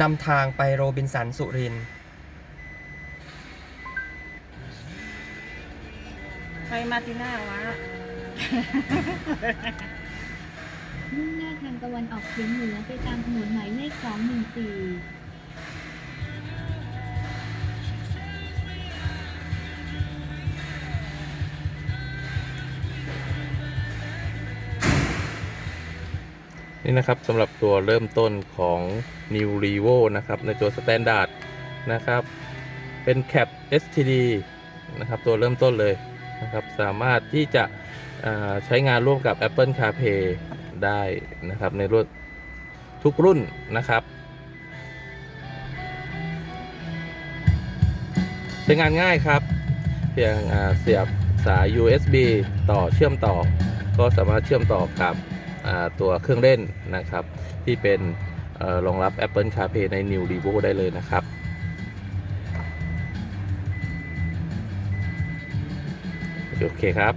นำทางไปโรบินสันสุรินทร์ไปมาติน่าวะ มุ่งหน้าทางตะวันออกเฉียงเหนือไปตามถนนหมายเลข 214 นี่นะครับสำหรับตัวเริ่มต้นของ New r e v o นะครับในตัว Standard นะครับ เป็น Cap STD นะครับตัวเริ่มต้นเลยนะครับสามารถที่จะใช้งานร่วมกับ Apple CarPlay ได้นะครับในรุ่นทุกรุ่นนะครับ ใช้งานง่ายครับ เพียงเสียบสาย USB ต่อเชื่อมต่อ ก็สามารถเชื่อมต่อกับ ตัวเครื่องเล่นนะครับ ที่เป็นเอ่อรองรับ Apple CarPlay ใน New r e v o ได้เลยนะครับโอเคครับ